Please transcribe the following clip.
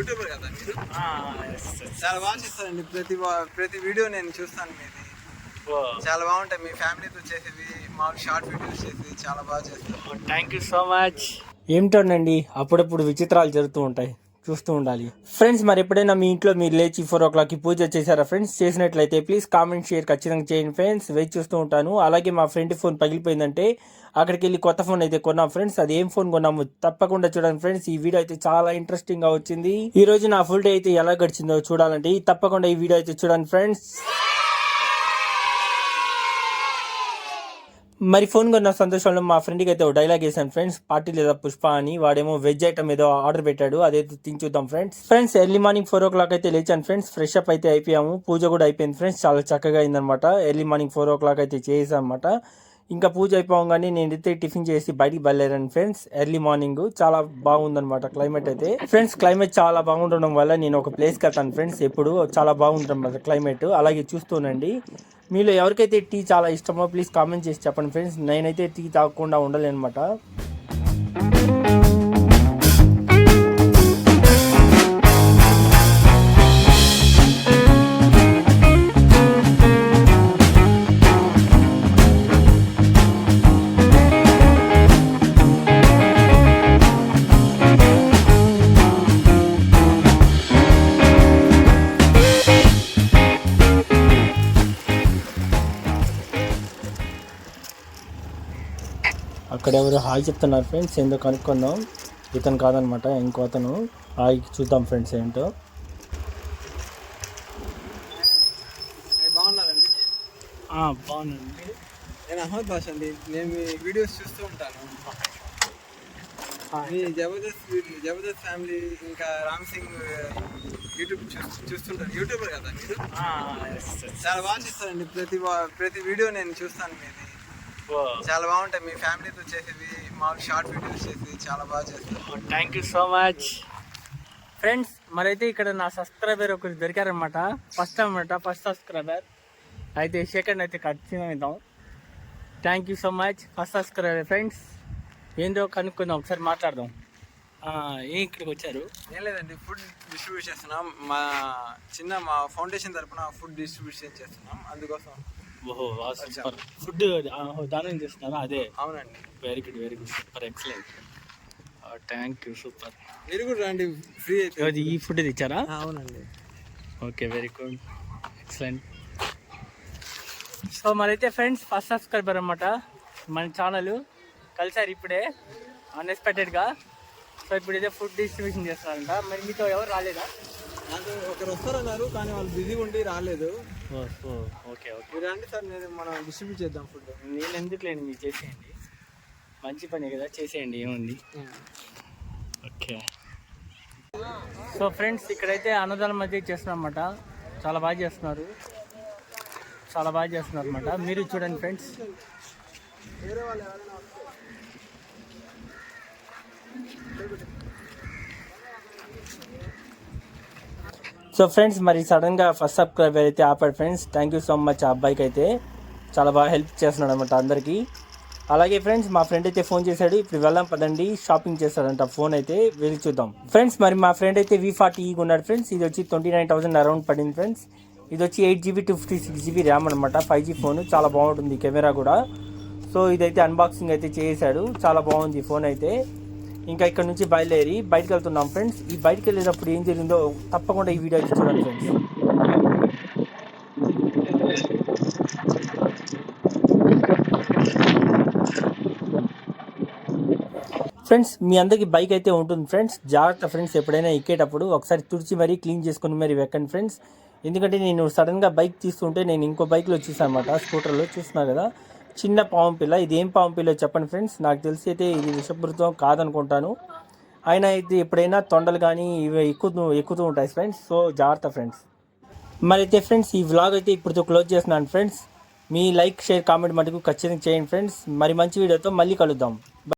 YouTuber కదా మీరు? చాలా బాగా చేస్తారండి. ప్రతి ప్రతి వీడియో నేను చూస్తాను మీది. చాలా బాగుంటాయి. మీ ఫ్యామిలీతో చేసేవి మాకు షార్ట్ వీడియోస్ చేసేవి చాలా బాగా చేస్తారు. థ్యాంక్ యూ సో మచ్ ఏమిటోనండి అప్పుడప్పుడు విచిత్రాలు జరుగుతూ ఉంటాయి. చూస్తూ ఉండాలి. ఫ్రెండ్స్ మరి ఎప్పుడైనా మీ ఇంట్లో మీరు లేచి ఫోర్ ఓ క్లాక్కి పూజ చేశారా ఫ్రెండ్స్ చేసినట్లయితే ప్లీజ్ కామెంట్ షేర్ ఖచ్చితంగా చేయండి ఫ్రెండ్స్ వెయిట్ చూస్తూ ఉంటాను. అలాగే మా ఫ్రెండ్ ఫోన్ పగిలిపోయిందంటే అక్కడికి వెళ్ళి కొత్త ఫోన్ అయితే కొన్నాం ఫ్రెండ్స్ అది ఏం ఫోన్ కొన్నాము తప్పకుండా చూడండి ఫ్రెండ్స్ ఈ వీడియో అయితే చాలా ఇంట్రెస్టింగ్గా వచ్చింది. ఈ రోజు నా ఫుల్ డే అయితే ఎలా గడిచిందో చూడాలంటే తప్పకుండా ఈ వీడియో అయితే చూడండి ఫ్రెండ్స్ మరి ఫోన్ కొన్న సంతోషంలో మా ఫ్రెండ్కి అయితే ఒక డైలాగ్ వేసాను ఫ్రెండ్స్ పార్టీ లేదా పుష్ప అని వాడేమో వెజ్ ఐటమ్ ఏదో ఆర్డర్ పెట్టాడు అదైతే తిని చూద్దాం friends friends early morning four o'clock అయితే లేచాను ఫ్రెండ్స్ ఫ్రెష్ అప్ అయితే అయిపోయాము పూజ కూడా అయిపోయింది ఫ్రెండ్స్ చాలా చక్కగా అయిందనమాట early morning four o'clock అయితే చేసాం అనమాట ఇంకా పూజ అయిపోగానే నేనైతే టిఫిన్ చేసి బయటికి బయలుదేరాను ఫ్రెండ్స్. ఎర్లీ మార్నింగ్ చాలా బాగుందనమాట క్లైమేట్ అయితే. ఫ్రెండ్స్ క్లైమేట్ చాలా బాగుండడం వల్ల నేను ఒక ప్లేస్కి వెళ్తాను ఫ్రెండ్స్. ఎప్పుడు చాలా బాగుంటుంది క్లైమేట్. అలాగే చూస్తూనండి మీలో ఎవరికైతే టీ చాలా ఇష్టమో ప్లీజ్ కామెంట్ చేసి చెప్పండి ఫ్రెండ్స్. నేనైతే టీ తాగకుండా ఉండలేనమాట అక్కడ ఎవరు హాయ్ చెప్తున్నారు ఫ్రెండ్స్ ఏందో కనుక్కుందాం. ఇతను కాదనమాట ఇంకో అతను. హాయ్ చూద్దాం ఫ్రెండ్స్ ఏంటో. బాగుందండి నేను అహ్మద్ భాష అండి. నేను మీ వీడియోస్ చూస్తూ ఉంటాను. మీ జబర్దస్త్ వీడియో జబర్దస్త్ ఫ్యామిలీ ఇంకా రామ్ సింగ్ యూట్యూబ్ చూస్తూ చూస్తుంటారు. యూట్యూబర్ కదా మీరు? చాలా బాగా చేస్తారండి. ప్రతి ప్రతి వీడియో నేను చూస్తాను మీది. చాలా బాగుంటాయి. మీ ఫ్యామిలీతో చేసేవి మాకు షార్ట్ వీడియోస్ చేసేవి చాలా బాగా చేస్తారు. Thank you so much friends మరైతే ఇక్కడ నా సబ్స్క్రైబర్ ఒకరు దొరికారనమాట ఫస్ట్ అనమాట ఫస్ట్ సబ్స్క్రైబర్ అయితే సెకండ్ అయితే ఖచ్చితంగా ఇద్దాం thank you so much first subscriber friends ఏందో కనుక్కుందాం ఒకసారి మాట్లాడదాం. ఏం ఇక్కడికి వచ్చారు? ఏం లేదండి ఫుడ్ డిస్ట్రిబ్యూట్ చేస్తున్నాం. మా చిన్న మా ఫౌండేషన్ తరపున ఫుడ్ డిస్ట్రిబ్యూషన్ చేస్తున్నాం. అందుకోసం ఓహో సూపర్. ఫుడ్ దానం చేస్తున్నారా అదే. అవునండి. Very good very good super excellent thank you super. మీరు కూడా రండి ఫ్రీ అయితే. ఈ ఫుడ్ ఇచ్చారా అవునండి. Okay very good excellent so మరైతే ఫ్రెండ్స్ ఫస్ట్ సబ్స్క్రైబర్ అనమాట మన ఛానల్ కలిసారు ఇప్పుడే. అన్ఎక్స్పెక్టెడ్గా సో ఇప్పుడు ఇదే ఫుడ్ డిస్ట్రిబ్యూషన్ చేస్తున్నారంట. మరి మీతో ఎవరు రాలేదా? నాకు ఒకరు వస్తారన్నారు కానీ వాళ్ళు బిజీగా ఉండి రాలేదు. Okay okay. మీరు రండి సార్ నేను మనం డిస్ట్రిబ్యూట్ చేద్దాం ఫుడ్ నేను ఎందుకు లేండి మీరు చేసేయండి. మంచి పని కదా చేసేయండి ఏముంది? ఓకే. సో ఫ్రెండ్స్ ఇక్కడైతే అన్నదానం మధ్య చేస్తున్నాం అన్నమాట చాలా బాగా చేస్తున్నారు. చాలా బాగా చేస్తున్నారు అనమాట మీరు చూడండి ఫ్రెండ్స్. వేరే వాళ్ళు సో ఫ్రెండ్స్ మరి సడన్గా ఫస్ట్ సబ్స్క్రైబర్ అయితే ఆపాడు friends thank you so much ఆ అబ్బాయికి అయితే చాలా బాగా హెల్ప్ చేస్తున్నాడు అనమాట అందరికీ. అలాగే ఫ్రెండ్స్ మా ఫ్రెండ్ అయితే ఫోన్ చేశాడు. ఇప్పుడు వెళ్దాం పదండి. షాపింగ్ చేస్తాడంట ఫోన్ అయితే. వెళ్ళి చూద్దాం. ఫ్రెండ్స్ మరి మా ఫ్రెండ్ అయితే వి e ఫార్టీ ఉన్నాడు ఫ్రెండ్స్ ఇది వచ్చి ట్వంటీ నైన్ థౌసండ్ అరౌండ్ పడింది ఫ్రెండ్స్ ఇది వచ్చి eight GB two fifty six GB RAM అనమాట ఫైవ్ జీ ఫోన్ చాలా బాగుంటుంది కెమెరా కూడా. సో ఇదైతే అన్బాక్సింగ్ అయితే చేశాడు చాలా బాగుంది ఫోన్ అయితే. ఇంకా ఇక్కడ నుంచి బయలుదేరి బయటకు వెళ్తున్నాం ఫ్రెండ్స్. ఈ బయటకు వెళ్ళేటప్పుడు ఏం జరిగిందో తప్పకుండా ఈ వీడియో చూడండి ఫ్రెండ్స్. ఫ్రెండ్స్ మీ అందరికి బైక్ అయితే ఉంటుంది ఫ్రెండ్స్. జాగ్రత్త ఫ్రెండ్స్ ఎప్పుడైనా ఎక్కేటప్పుడు ఒకసారి తుడిచి మరీ క్లీన్ చేసుకుని మరీ వెక్కండి ఫ్రెండ్స్. ఎందుకంటే నేను సడన్గా బైక్ తీస్తుంటే నేను ఇంకో బైక్లో చూసాను అనమాట స్కూటర్లో చూస్తున్నా కదా. చిన్న పాము పిల్ల. ఇది ఏం పాము పిల్ల చెప్పండి ఫ్రెండ్స్? నాకు తెలిసి అయితే ఇది విషపృతం కాదనుకుంటాను. అయినా అయితే ఎప్పుడైనా తొండలు కానీ ఇవి ఎక్కుతూ ఎక్కుతూ ఉంటాయి ఫ్రెండ్స్. సో జాగ్రత్త ఫ్రెండ్స్. మరి అయితే ఫ్రెండ్స్ ఈ వ్లాగ్ అయితే ఇప్పుడు క్లోజ్ చేస్తున్నాను ఫ్రెండ్స్. మీ లైక్ షేర్ కామెంట్ మటుకు ఖచ్చితంగా చేయండి ఫ్రెండ్స్. మరి మంచి వీడియోతో మళ్ళీ కలుద్దాం.